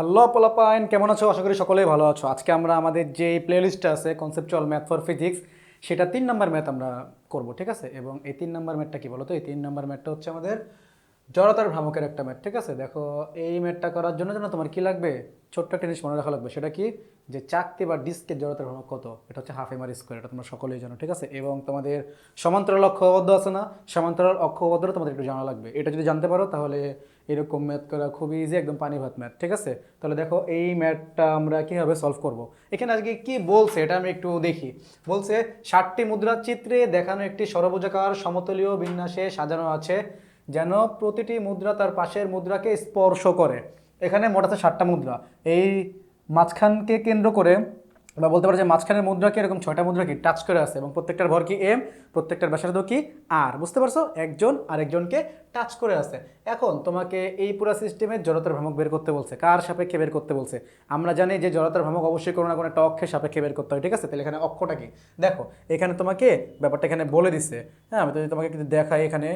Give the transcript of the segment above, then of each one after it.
Hello পোলাপাইন, কেমন আছো? আশা করি সকলেই ভালো আছো। আজকে আমরা আমাদের যে প্লেলিস্টটা আছে কনসেপচুয়াল ম্যাথ ফর ফিজিক্স সেটা তিন নম্বর ম্যাথ আমরা করব, ঠিক আছে? এবং এই তিন নম্বর ম্যাথটা কী বলো তো এই তিন নম্বর ম্যাথটা হচ্ছে আমাদের জড়তার ভ্রামকের একটা ম্যাথ ঠিক আছে? দেখো, এই ম্যাটটা করার জন্য জন্য তোমার কি লাগবে? ছোট্ট একটা জিনিস মনে রাখা লাগবে। সেটা কি? যে চাকতি বা ডিস্কের জড়তার ভ্রামক কত? এটা হচ্ছে হাফ এম আর স্কোয়ার এটা তোমরা সকলেই জানো, ঠিক আছে? এবং তোমাদের সমান্তরাল অক্ষবদ্ধ আছে না? সমান্তরাল অক্ষবদ্ধটা তোমাদের একটু জানা লাগবে। এটা যদি জানতে পারো, তাহলে এরকম ম্যাথ করা খুবই ইজি একদম পানি ভাত ম্যাথ ঠিক আছে? তাহলে দেখো, এই ম্যাথটা আমরা কীভাবে সলভ করব? এখানে আজকে কি বলছে, এটা আমি একটু দেখি। বলছে ষাটটি মুদ্রার চিত্রে দেখানো একটি সরবুজাকার সমতলীয় বিন্যাসে সাজানো আছে। যেন প্রতিটি মুদ্রা তার পাশের মুদ্রাকে স্পর্শ করে। এখানে মোট আছে মুদ্রা। এই মাঝখানকে কেন্দ্র করে বা বলতে পারো যে মাঝখানের মুদ্রাকে এরকম ছয়টা মুদ্রা কি টাচ করে আছে এবং প্রত্যেকটার ভর কি এম প্রত্যেকটার ব্যাসার্ধ কি আর বুঝতে পারছ? একজন আরেকজনকে টাচ করে আছে। এখন তোমাকে এই পুরো সিস্টেমের জড়তার ভ্রামক বের করতে বলছে। কার সাপেক্ষে বের করতে বলছে? আমরা জানি যে জড়তার ভ্রামক অবশ্যই কোনো না কোনো একটা অক্ষের সাপেক্ষে বের করতে হয়, ঠিক আছে? তাহলে এখানে অক্ষটা কি? দেখো, এখানে তোমাকে ব্যাপারটা এখানে বলে দিছে। হ্যাঁ আমি যদি তোমাকে কিন্তু দেখাই এখানে,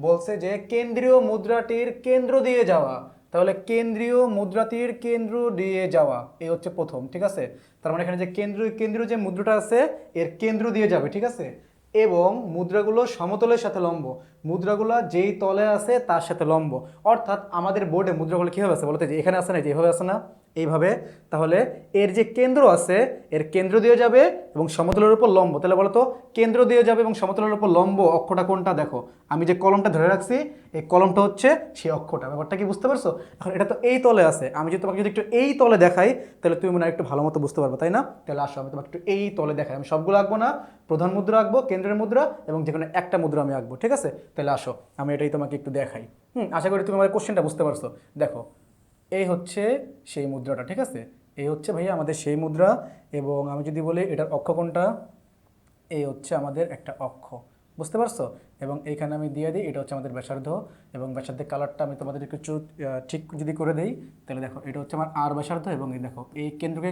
বলছে যে কেন্দ্রীয় মুদ্রাটির কেন্দ্র দিয়ে যাওয়া। তাহলে কেন্দ্রীয় মুদ্রাটির কেন্দ্র দিয়ে যাওয়া এই হচ্ছে প্রথম, ঠিক আছে? তার মানে এখানে যে কেন্দ্র, কেন্দ্রীয় যে মুদ্রাটা আছে, এর কেন্দ্র দিয়ে যাবে, ঠিক আছে? এবং মুদ্রাগুলো সমতলের সাথে লম্ব। মুদ্রাগুলো যেই তলে আছে, তার সাথে লম্ব। অর্থাৎ আমাদের বোর্ডে মুদ্রাগুলো কীভাবে আছে বলতে? যে এখানে আসে না যেভাবে আছে না? এইভাবে, তাহলে এর যে কেন্দ্র আছে, এর কেন্দ্র দিয়ে যাবে এবং সমতলের উপর লম্ব। তাহলে বলো তো, কেন্দ্র দিয়ে যাবে এবং সমতলের উপর লম্ব অক্ষটা কোনটা? দেখো, আমি যে কলমটা ধরে রাখছি, এই কলমটা হচ্ছে সেই অক্ষটা। ব্যাপারটা কি বুঝতে পারছ? এখন এটা তো এই তলে আছে। আমি যদি তোমাকে যদি একটু এই তলে দেখাই, তাহলে তুমি মনে হয় একটু ভালো মতো বুঝতে পারবে, তাই না? তাহলে আসো, আমি তোমাকে একটু এই তলে দেখাই। আমি সবগুলো আঁকবো না, প্রধান মুদ্রা আঁকবো, কেন্দ্রের মুদ্রা এবং যে কোনো একটা মুদ্রা আমি আঁকবো, ঠিক আছে? তাহলে আসো, আমি এটাই তোমাকে একটু দেখাই। হুম, আশা করি তুমি আমার কোশ্চেনটা বুঝতে পারছ। দেখো এই হচ্ছে সেই মুদ্রাটা ঠিক আছে? এই হচ্ছে ভাইয়া আমাদের সেই মুদ্রা এবং আমি যদি বলি এটার অক্ষ কোনটা? এই হচ্ছে আমাদের একটা অক্ষ বুঝতে পারছ? এবং এইখানে আমি দিয়ে দিই এটা হচ্ছে আমাদের ব্যাসার্ধ এবং ব্যাসার্ধের কালারটা আমি তোমাদের আহ, ঠিক যদি করে দেই তাহলে দেখো এটা হচ্ছে আমার আর ব্যাসার্ধ এবং এই দেখো এই কেন্দ্রকে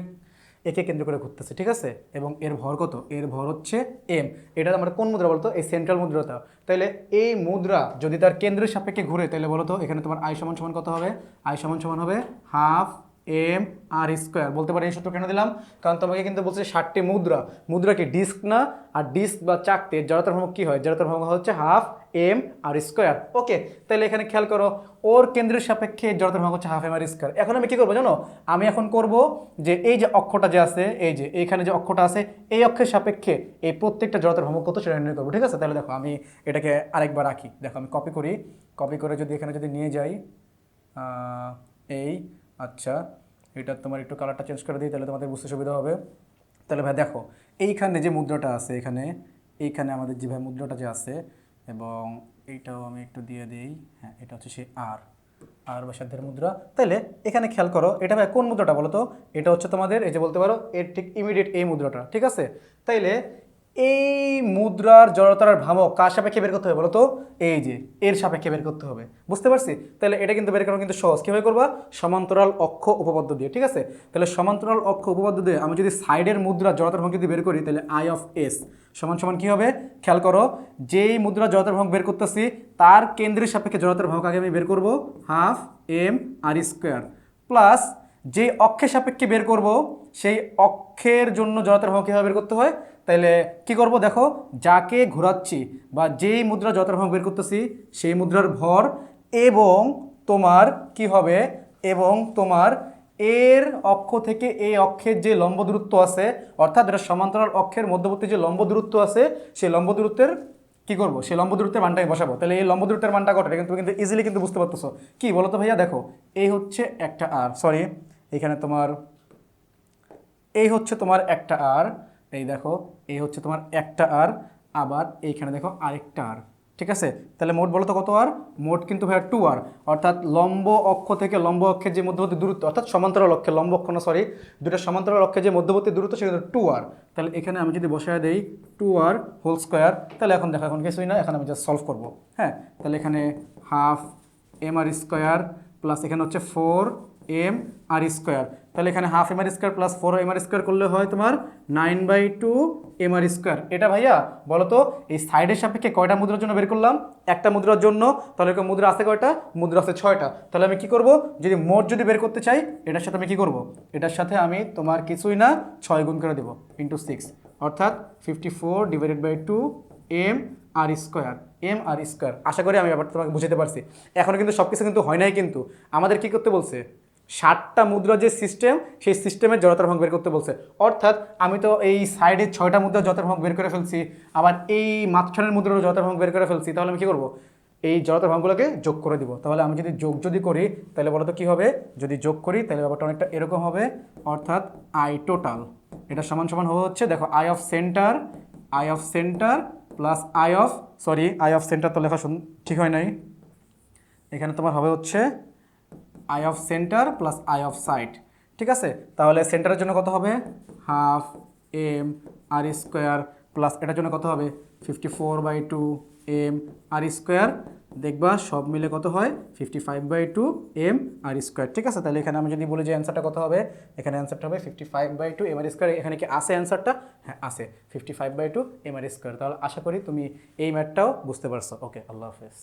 একে কেন্দ্র করে ঘুরতেছে, ঠিক আছে? এবং এর ভর কত? এর ভর হচ্ছে এম এটা আমরা কোন মুদ্রা বলতো? এই সেন্ট্রাল মুদ্রাটা। তাহলে এই মুদ্রা যদি তার কেন্দ্রের সাপেক্ষে ঘুরে তাহলে বলতো এখানে তোমার আয় সমান সমান কত হবে? আয় সমান সমান হবে হাফ এম আর স্কোয়ার। বলতে পারি এই সূত্র কেন দিলাম? কারণ তোমাকে কিন্তু বলছে ষাটটি মুদ্রা। মুদ্রা কি ডিস্ক না, আর ডিস্ক বা চাকতে, জড়তার ভ্রমক কি হয়? জড়তার ভ্রমক হচ্ছে half M R square. Okay, তাহলে এখানে খেয়াল করো, ওর কেন্দ্রের সাপেক্ষে জড়তার ভ্রমক হচ্ছে হাফ এম আর স্কোয়ার। এখন আমি কি করব জানো? আমি এখন করব যে এই যে অক্ষটা যে আছে, এই যে এইখানে যে অক্ষটা আছে, এই অক্ষের সাপেক্ষে এই প্রত্যেকটা জড়তার ভ্রমক কত সেটা নির্ণয় করব, ঠিক আছে? তাহলে দেখো, আমি এটাকে আরেকবার রাখি। দেখো, আমি কপি করি। কপি করে যদি এখানে যদি নিয়ে যাই এই আচ্ছা এটা তোমার একটু কালারটা চেঞ্জ করে দিই, তাহলে তোমাদের বুঝতে সুবিধা হবে। তাহলে ভাই দেখো, এইখানে যে মুদ্রাটা আছে এখানে, এইখানে আমাদের যে ভাই মুদ্রাটা যে আছে, এবং এইটাও আমি একটু দিয়ে দিই হ্যাঁ এটা হচ্ছে সেই আর আর ব্যাসার্ধের মুদ্রা। তাহলে এখানে খেয়াল করো, এটা ভাই কোন মুদ্রাটা বলো তো? এটা হচ্ছে তোমাদের, এই যে বলতে পারো, এর ঠিক ইমিডিয়েট এই মুদ্রাটা, ঠিক আছে? তাইলে এই মুদ্রার জড়তার ভ্রামক কার সাপেক্ষে বের করতে হবে বলো তো এই যে, এর সাপেক্ষে বের করতে হবে। বুঝতে পারছি? তাহলে এটা কিন্তু বের করা কিন্তু সহজ। কীভাবে করবা? সমান্তরাল অক্ষ উপপাদ্য দিয়ে, ঠিক আছে? তাহলে সমান্তরাল অক্ষ উপপাদ্য দিয়ে আমি যদি সাইডের মুদ্রা জড়তার ভ্রামক যদি বের করি, তাহলে আই অফ এস সমান সমান কী হবে? খেয়াল করো, যেই মুদ্রা জড়তার ভ্রামক বের করতেছি, তার কেন্দ্রের সাপেক্ষে জড়তার ভ্রামক আগে আমি বের করব half M R square plus যে অক্ষের সাপেক্ষে বের করব, সেই অক্ষের জন্য জড়তার ভ্রামক কীভাবে বের করতে হয়? তাইলে কি করব দেখো, যাকে ঘোরাচ্ছি বা যেই মুদ্রা ভ্রামক বের করতেছি, সেই মুদ্রার ভর এবং তোমার কি হবে? এবং তোমার এর অক্ষ থেকে এই অক্ষের যে লম্ব দূরত্ব আছে, অর্থাৎ এটা সমান্তরাল অক্ষের মধ্যবর্তী যে লম্ব দূরত্ব আছে, সেই লম্ব দূরত্বের কি করব? সেই লম্ব দূরত্বের মানটা আমি বসাবো। তাহলে এই লম্ব দূরত্বের মানটা কত কিন্তু তুমি কিন্তু ইজিলি কিন্তু বুঝতে পারতেছো। কি বলো তো ভাইয়া? দেখো এই হচ্ছে একটা আর সরি এখানে তোমার এই হচ্ছে তোমার একটা আর। এই দেখো এই হচ্ছে তোমার একটা আর, আবার এইখানে দেখো আরেকটা আর, ঠিক আছে? তাহলে মোট বলো তো কত আর? মোট কিন্তু ভাইয়া টু আর, অর্থাৎ লম্ব অক্ষ থেকে লম্ব অক্ষের যে মধ্যবর্তী দূরত্ব, অর্থাৎ সমান্তরাল অক্ষে লম্ব অক্ষ না সরি দুটো সমান্তরাল অক্ষের যে মধ্যবর্তী দূরত্ব সেটা টু আর। তাহলে এখানে আমি যদি বসায় দেই টু আর হোল স্কোয়ার তাহলে এখন দেখো, এখন কিছুই না, এখন আমি জাস্ট সলভ করব হ্যাঁ? তাহলে এখানে half M R square plus এখানে হচ্ছে ফোর এম আর স্কোয়ার তাহলে এখানে half M R square plus four M R square করলে হয় তোমার nine by two M R square এটা ভাইয়া বলো তো এই সাইডের সাপেক্ষে কয়টা মুদ্রার জন্য বের করলাম? একটা মুদ্রার জন্য, তাহলে মুদ্রা আছে কয়টা? মুদ্রা আছে ছয়টা। তাহলে আমি কি করব? যদি মোট যদি বের করতে চাই, এটার সাথে আমি কি করব? এটার সাথে আমি তোমার কিছুই না, ছয় গুণ করে দেবো ইন্টু সিক্স অর্থাৎ fifty four divided by two M R square M R square আশা করি আমি ব্যাপারটা তোমাকে বুঝাতে পারছি। এখনও কিন্তু সব কিছু কিন্তু হয় নাই কিন্তু। আমাদের কি করতে বলছে? ষাটটা মুদ্রা যে সিস্টেম সেই সিস্টেমের জড়তার ভাগ বের করতে বলছে। অর্থাৎ আমি তো এই সাইডে ছয়টা মুদ্রা জড়তার ভাগ বের করে ফেলছি, আবার এই মাঝখানের মুদ্রার জড়তার ভাগ বের করে ফেলছি, তাহলে আমি কী করব? এই জড়তার ভাগগুলোকে যোগ করে দিব। তাহলে আমি যদি যোগ যদি করি, তাহলে বলো তো কী হবে? যদি যোগ করি, তাহলে ব্যাপারটা অনেকটা এরকম হবে। অর্থাৎ আই টোটাল এটা সমান সমান হবে হচ্ছে, দেখো I of centre I of centre plus I of sorry I of centre তো লেখা শুন- ঠিক হয় নাই। এখানে তোমার হবে হচ্ছে I of centre plus I of side ঠিক আছে? তাহলে সেন্টারের জন্য কত হবে? Half M R square plus এটার জন্য কত হবে? Fifty four by two M R square. দেখবা সব মিলে কত হয়? Fifty five by two M R square. ঠিক আছে? তাহলে এখানে আমি যদি বলি যে অ্যান্সারটা কত হবে? এখানে অ্যান্সারটা হবে fifty five by two M R square. এখানে কি আসে অ্যান্সারটা? হ্যাঁ আসে fifty five by two M R square. তাহলে আশা করি তুমি এই ম্যাথটাও বুঝতে পারছ। ওকে, আল্লাহ হাফেজ।